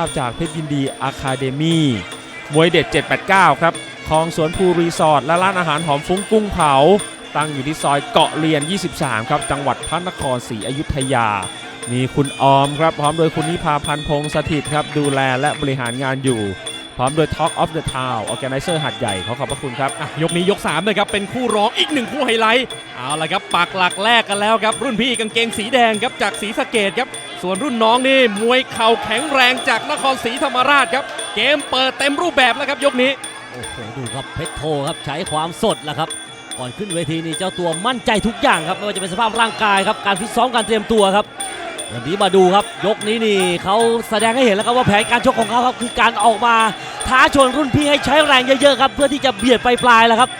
ภาพจากเพชรยินดีอะคาเดมี่มวยเด็ด 789 ครับคลองสวนภูรีสอร์ทและร้านอาหารหอมฟุ้งกุ้งเผา ตั้งอยู่ที่ซอยเกาะเรียน 23 ครับ จังหวัดพระนครศรีอยุธยา มีคุณออมครับ พร้อมโดยคุณนิพาพันธ์พงษ์สถิตครับ ดูแลและบริหารงานอยู่ พร้อมโดย Talk of the Town Organizer หัดใหญ่ขอขอบพระคุณครับ อะยกนี้ยก3นะครับ เป็นคู่ร้องอีกหนึ่งคู่ไฮไลท์ เอาละครับปักหลักแรกกันแล้วครับ รุ่นพี่กางเกงสีแดงครับจากสีสะเกดครับ ส่วนรุ่นน้องนี่มวยเข่าแข็งแรงจากนครศรีธรรมราชครับ เกมเปิดเต็มรูปแบบแล้วครับยกนี้ โอ้โหดูครับเพชรโทครับใช้ความสดแหละครับก่อนขึ้นเวทีนี่เจ้าตัวมั่นใจทุกอย่างครับไม่ว่าจะเป็นสภาพร่างกายครับการฟิตซ้อมการเตรียมตัวครับวันนี้มาดูครับยกนี้นี่เขาแสดงให้เห็นแล้วครับว่าแผนการชกของเขาครับคือการออกมาท้าชนรุ่นพี่ให้ใช้แรงเยอะๆครับเพื่อที่จะเบียดไปปลายแล้วครับ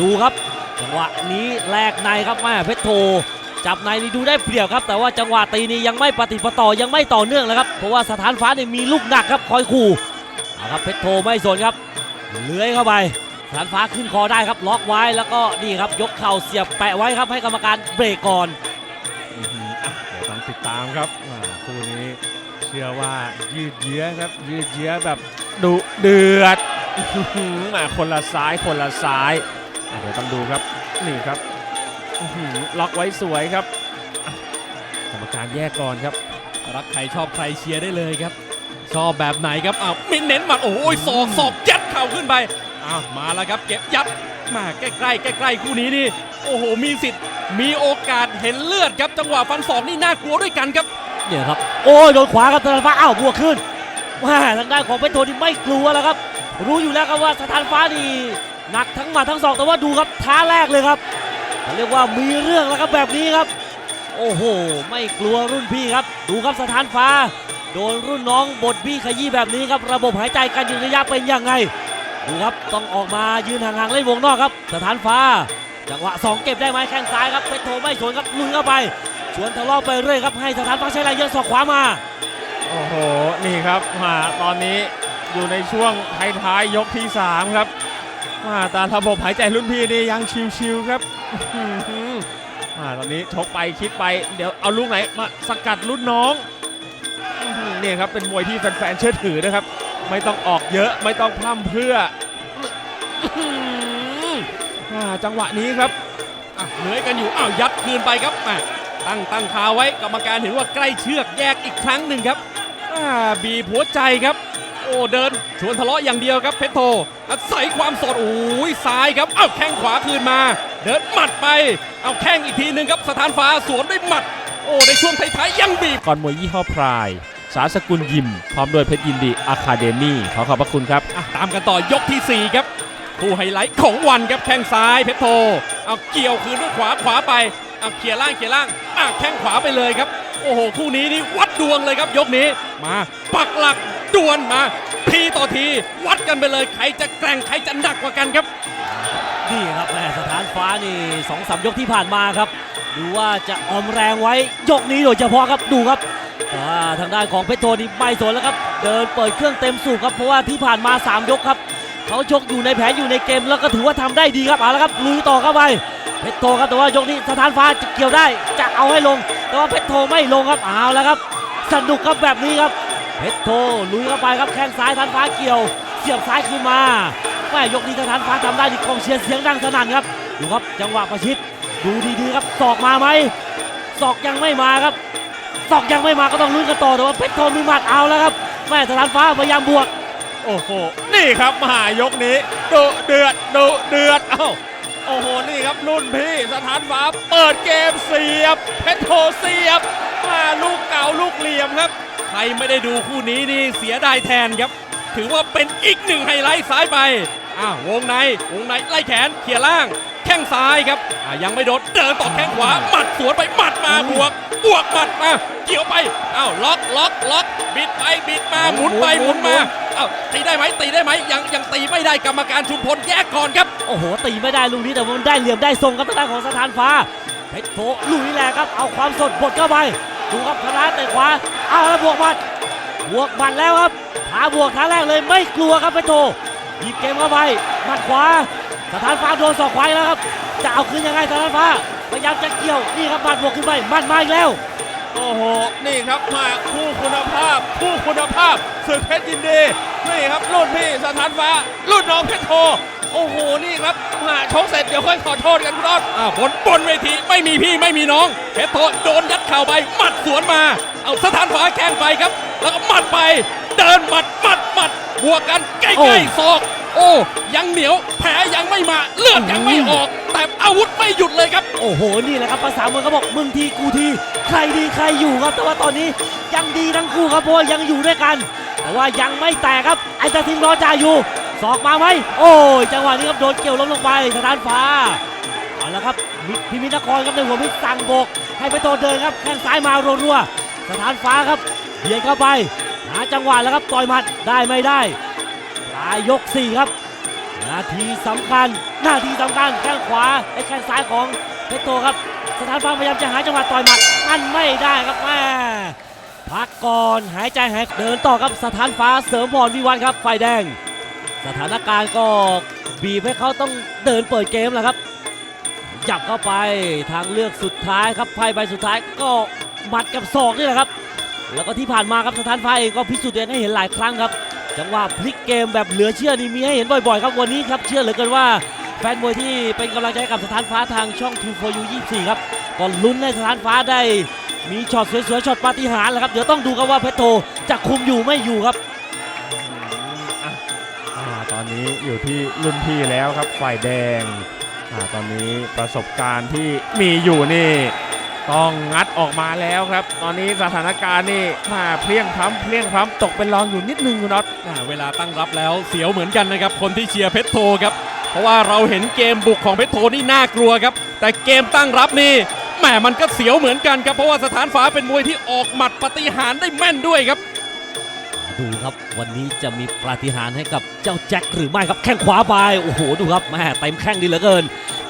ดูครับจังหวะนี้แลกในครับแม่เพชรโท จับในนี่ดูได้เปรียบครับ แต่ว่าจังหวะตีนี้ยังไม่ปฏิปต่อยังไม่ต่อเนื่องเลยครับเพราะว่าสถานฟ้าเนี่ยมีลูกหนักครับคอยขู่เอาครับเพชรโทไม่สนครับเลื้อยเข้าไปสถานฟ้าขึ้นคอได้ครับล็อกไว้แล้วก็นี่ครับยกเข่าเสียบแปะไว้ครับให้กรรมการเบรกก่อนเดี๋ยวต้องติดตามครับคู่นี้เชื่อว่ายืดเยื้อครับยืดเยื้อแบบดุเดือดอื้อหืออะคนละซ้ายคนละซ้ายเดี๋ยวต้องดูครับนี่ครับ ล็อกไว้สวยครับอะกรรมการแยกก่อนครับ รักใครชอบใครเชียร์ได้เลยครับ ชอบแบบไหนครับอ้าวมินเน้นหมัดโอ้ยศอกศอกยัดเข่าขึ้นไปอ้าวมาแล้วครับ เก็บยัดมาใกล้ใกล้ๆใกล้ๆคู่นี้นี่โอ้โหมีสิทธิ์มีโอกาสเห็นเลือดครับ จังหวะฟันศอกนี่น่ากลัวด้วยกันครับเนี่ยครับ โอ้ยโดนขวาครับสถานฟ้าอ้าวบวกขึ้นแม่ทางด้านของเพชรโทนี่ไม่กลัวแล้วครับ รู้อยู่แล้วครับว่าสถานฟ้านี่หนักทั้งหมัดทั้งศอกแต่ว่าดูครับท้าแรกเลยครับ เขาเรียกว่ามีเรื่องแล้วครับแบบนี้ครับ โอ้โห ไม่กลัวรุ่นพี่ครับ ดูครับสถานฟ้า โดนรุ่นน้องบดบี้ขยี้แบบนี้ครับ ระบบหายใจการยืนระยะเป็นยังไง ดูครับต้องออกมายืนห่างๆเล่นวงนอกครับ สถานฟ้า จังหวะสองเก็บได้ไหมแข้งซ้ายครับเพชรโทไม่สนครับลุยเข้าไปชวนทะเลาะไปเรื่อยครับให้สถานฟ้าใช้แรงเยอะศอกขวามา โอ้โห นี่ครับมาตอนนี้อยู่ในช่วงท้ายๆยกที่ 3 ครับ มาต่ระบบหายใจรุ่นพี่นี่ยังชิวๆครับมาตอนนี้ชกไปคิดไป เดี๋ยวเอาลูกไหนมาสกัดรุ่นน้องอื้อหือนี่ครับเป็นมวยที่แฟนๆเชื่อถือนะครับ ไม่ต้องออกเยอะไม่ต้องพร่ำเพื่อจังหวะนี้ครับเหนื่อยกันอยู่อ้าวยัดคืนไปครับตั้งตั้งคาไว้กรรมการเห็นว่าใกล้เชือกแยกอีกครั้งหนึ่งครับบีบหัวใจครับ อ้เดินชวนทะเลาะอย่างเดียวครับเพชรโทอาศัยความสดโอ้ยซ้ายครับเอ้าแข้งขวาคืนมา เดินหมัดไป เอาแข้งอีกทีหนึ่งครับสถานฟ้าสวนด้วยหมัด โอ้ในช่วงท้ายๆยังบีบก่อนมวยยี่ห้อพราย สาสกุลยิม พร้อมโดยเพชรยินดีอะคาเดมี่ขอขอบพระคุณครับอะตามกันต่อยกทีสี่4 ครับคู่ไฮไลท์ของวันครับแข้งซ้ายเพชรโทเอาเกี่ยวคืนด้วยขวาขวาไปเอาเขี่ยล่างเขี่ยล่างอะแข้งขวาไปเลยครับโอ้โห คู่นี้นี่วัดดวงเลยครับยกนี้ มา ปักหลักดวลมา ทีต่อที วัดกันไปเลยใครจะแกร่งใครจะหนักกว่ากันครับนี่ครับแม่สถานฟ้านี่สองสามยกที่ผ่านมาครับ ดูว่าจะออมแรงไว้ยกนี้โดยเฉพาะครับดูครับาทางด้านของเพชรโทนี่ไม่สนแล้วครับ เดินเปิดเครื่องเต็มสูบครับเพราะว่าที่ผ่านมา 3 ยกครับเขาชกอยู่ในแผนอยู่ในเกมแล้วก็ถือว่าทำได้ดีครับเอาละครับลุยต่อเข้าไปเพชรโทครับแต่ว่ายกนี้สถานฟ้าจะเกี่ยวได้จะเอาให้ลง แต่ว่าเพชรโทไม่ลงครับเอาแล้วครับ สนุกครับแบบนี้ครับ เพชรโทลุยเข้าไปครับแข้งซ้ายทันฟ้าเกี่ยว เสียบซ้ายขึ้นมาแม่ยกนี้สถานฟ้าทำได้ดีกองเชียร์เสียงดังสนั่นครับดูครับจังหวะประชิดดูดีๆครับศอกมาไหมศอกยังไม่มาครับศอกยังไม่มาก็ต้องลุ้นกันต่อแต่ว่าเพชรโทมีหมัดเอาแล้วครับแม่สถานฟ้าพยายามบวกโอ้โหนี่ครับมหายกนี้ดุเดือดดุเดือดเอ้าโอ้โหนี่ครับรุ่นพี่สถานฟ้าเปิดเกมเสียบเพชรโทเสียบมาลูกเก่าลูกเหลี่ยมครับ ใครไม่ได้ดูคู่นี้นี่เสียดายแทนครับ ถือว่าเป็นอีกหนึ่งไฮไลท์ซ้ายไปอ้าววงในวงในไล่แขนเขี่ยล่าง แข้งซ้ายครับอ่ายังไม่โดนเดินต่อแข้งขวาหมัดสวนไปหมัดมาบวกบวกหมัดมาเกี่ยวไปอ้าวล็อกล็อกล็อกบิดไปบิดมาหมุนไปหมุนมาอ้าวตีได้ไหมตีได้ไหมยังยังตีไม่ได้กรรมการชุมพลแยกก่อนครับโอ้โหตีไม่ได้ลูกนี้แต่ว่ามันได้เหลี่ยมได้ทรงครับทางด้านของสถานฟ้าเพชรโทลุยแหลกครับเอาความสดบดเข้าไปดูครับธนาเตะขวา เอาแล้วบวกหมัดบวกหมัดแล้วครับท้าบวกท้าแรกเลยไม่กลัวครับเพชรโทหยิบเกมเข้าไปหมัดขวาสถานฟ้าโดนศอกขวาอีกแล้วครับ จะเอาคืนยังไงสถานฟ้าพยายามจะเกี่ยวนี่ครับหมัดบวกขึ้นไปหมัดมาอีกแล้วโอ้โห นี่ครับมาคู่คุณภาพ คู่คุณภาพศึกเพชรยินดี นี่ครับรุ่นพี่สถานฟ้า รุ่นน้องเพชรโท โอ้โห นี่ครับมาชกเสร็จเดี๋ยวค่อยขอโทษกันคุณรอดอ่าบนบนเวทีไม่มีพี่ไม่มีน้อง เพชรโทโดนยัดเข่าไปหมัดสวนมา เอาสถานฟ้าแข้งไปครับ แล้วก็หมัดไป เดินหมัดหมัดหมัดบวกกันใกโอ้ล้ๆศอก โอ้ยังเหนียวแผลยังไม่มาเลือดยังไม่ออก แต่อาวุธไม่หยุดเลยครับ โอ้โหนี่แหละครับภาษามวยเขาบอกมึงทีกูทีใครดีใครอยู่ครับ แต่ว่าตอนนี้ยังดีทั้งคู่ครับเพราะว่ายังอยู่ด้วยกัน แต่ว่ายังไม่แตกครับไอ้ตาทิงรอจ่ายอยู่ศอกมาไหมโอ้ยจังหวะนี้ครับโดนเกี่ยวล้มลงไปสถานฟ้าเอาละครับมิพิมิตนครครับในหัวมิตรสั่งโบกให้ไปโตเดินครับแข้งซ้ายมารัวๆ สถานฟ้าครับเบียดเข้าไป หาจังหวะแล้วครับต่อยหมัดได้ไม่ได้ปลายยกสี่ครับ นาทีสำคัญ นาทีสำคัญแข้งขวาไอ้แข้งซ้ายของเพชรโตครับ สถานฟ้าพยายามจะหาจังหวะต่อยหมัดอันไม่ได้ครับแม่พักก่อนหายใจหายเดินต่อครับสถานฟ้าเสริมพรวิวัฒน์ครับไฟแดง สถานการณ์ก็บีบให้เขาต้องเดินเปิดเกมแหละครับจับเข้าไปทางเลือกสุดท้ายครับไพ่ใบสุดท้ายก็ หมัดกับศอกนี่แหละครับ แล้วก็ที่ผ่านมาครับสถานฟ้าเองก็พิสูจน์ตัวเองให้เห็นหลายครั้งครับ จังหวะพลิกเกมแบบเหลือเชื่อนี่มีให้เห็นบ่อยๆ ครับวันนี้ครับเชื่อเหลือเกินว่าแฟนมวยที่เป็นกำลังใจกับสถานฟ้าทางช่อง2 for you 24ครับก็ลุ้นให้สถานฟ้าได้ มีช็อตสวยๆช็อตปาฏิหาริย์แหละครับเดี๋ยวต้องดูครับว่าเพชรโทจะคุมอยู่ไม่อยู่ครับ อ่าตอนนี้อยู่ที่รุ่นพี่แล้วครับฝ่ายแดงอาตอนนี้ประสบการณ์ที่มีอยู่นี่ ต้องงัดออกมาแล้วครับ ตอนนี้สถานการณ์นี่มาเพลียงพล้ำเพลียงพล้ำตกเป็นรองอยู่นิดนึงคุณน็อตอ่าเวลาตั้งรับแล้วเสียวเหมือนกันนะครับ คนที่เชียร์เพชรโทครับเพราะว่าเราเห็นเกมบุกของเพชรโทนี่น่ากลัวครับ แต่เกมตั้งรับนี่แหมมันก็เสียวเหมือนกันครับ เพราะว่าสถานฟ้าเป็นมวยที่ออกหมัดปฏิหารย์ได้แม่นด้วยครับ ดูครับวันนี้จะมีปาฏิหาริย์ให้กับเจ้าแจ็คหรือไม่ครับแข้งขวาไปโอ้โหดูครับแม่เต็มแข้งดีเหลือเกิน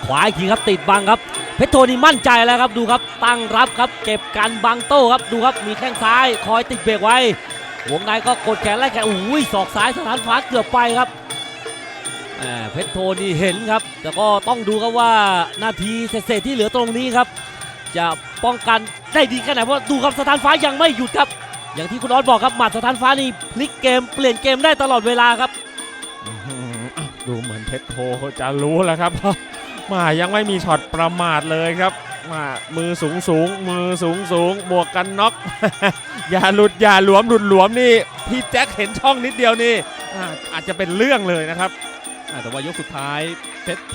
ขวาอีกทีครับติดบังครับ เพชรโทนี่มั่นใจแล้วครับดูครับตั้งรับครับเก็บกันบังโต้ครับดูครับมีแข้งซ้ายคอยติดเบรกไว้วงในก็กดแขนไล่แขนอุ้ยศอกซ้ายสถานฟ้าเกือบไปครับเพชรโทนี่เห็นครับ แต่ก็ต้องดูครับว่านาทีเศษที่เหลือตรงนี้ครับ จะป้องกันได้ดีแค่ไหนเพราะดูครับสถานฟ้ายังไม่หยุดครับ อย่างที่คุณออสบอกครับหมัดสถานฟ้านี่พลิกเกมเปลี่ยนเกมได้ตลอดเวลาครับดูเหมือนเพชรโทจะรู้แล้วครับ มายังไม่มีช็อตประมาทเลยครับมามือสูงสูงมือสูงสูงบวกกันน็อกอย่าหลุดอย่าหลวมหลุดหลวมนี่ พี่แจ็คเห็นช่องนิดเดียวนี่อาจจะเป็นเรื่องเลยนะครับแต่ว่ายกสุดท้ายเพชรโท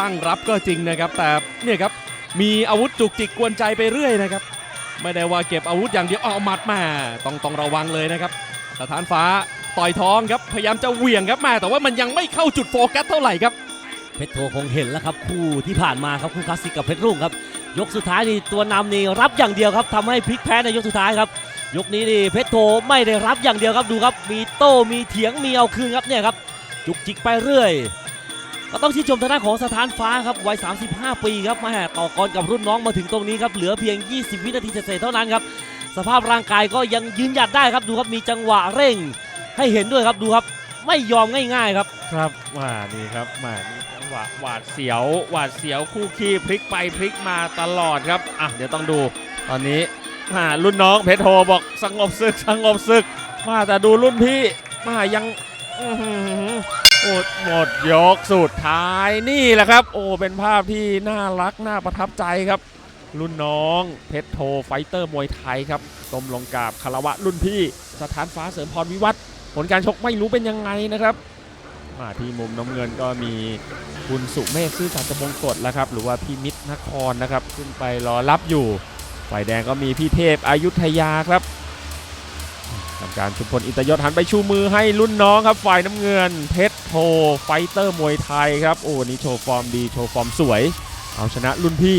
ตั้งรับก็จริงนะครับ แต่เนี่ยครับมีอาวุธจุกจิกกวนใจไปเรื่อยนะครับ ไม่ได้ว่าเก็บอาวุธอย่างเดียวเอาหมัดมาต้องต้องระวังเลยนะครับสถานฟ้าต่อยท้องครับพยายามจะเหวี่ยงครับมาแต่ว่ามันยังไม่เข้าจุดโฟกัสเท่าไหร่ครับ เพชรโทคงเห็นแล้วครับคู่ที่ผ่านมาครับคู่คลาสสิกกับเพชรรุ่งครับ ยกสุดท้ายนี่ตัวนำนี่รับอย่างเดียวครับทำให้พลิกแพ้ในยกสุดท้ายครับ ยกนี้นี่เพชรโทไม่ได้รับอย่างเดียวครับดูครับ มีโต้มีเถียงมีเอาคืนครับเนี่ยครับจุกจิกไปเรื่อย ก็ต้องชื่นชมทางด้านของสถานฟ้าครับวัย 35 ปีครับมาแห่ต่อกรกับรุ่นน้องมาถึงตรงนี้ครับเหลือเพียง 20 วินาทีเศษๆเท่านั้นครับสภาพร่างกายก็ยังยืนหยัดได้ครับดูครับมีจังหวะเร่ง ให้เห็นด้วยครับดูครับไม่ยอมง่าย ๆครับครับว่านี่ครับมา วะหวาดเสียว หวาดเสียวคู่ขี้พลิกไปพลิกมาตลอดครับอะเดี๋ยวต้องดูตอนนี้อ่ารุ่นน้องเพชรโทบอกสงบศึกสงบศึก มาแต่ดูรุ่นพี่มายังอื้อหือโอ้หมดยกสุดท้ายนี่แหละครับ โอ้เป็นภาพที่น่ารักน่าประทับใจครับ รุ่นน้องเพชรโทไฟเตอร์มวยไทยครับก้มลงกาบคารวะรุ่นพี่ สถานฟ้าเสริมพรวิวัฒผลการชกไม่รู้เป็นยังไงนะครับ มาที่มุมน้ำเงินก็มีคุณสุเมฆซื่อสัตย์จมงกฎแล้วครับ หรือว่าพี่มิตรนครนะครับ ขึ้นไปรอรับอยู่ ฝ่ายแดงก็มีพี่เทพอายุทยาครับทำการชุมพลอิตยศหันไปชูมือให้รุ่นน้องครับ ฝ่ายน้ำเงิน เพชรโท ไฟเตอร์มวยไทยครับ โอ้นนี้โชว์ฟอร์มดี โชว์ฟอร์มสวย เอาชนะรุ่นพี่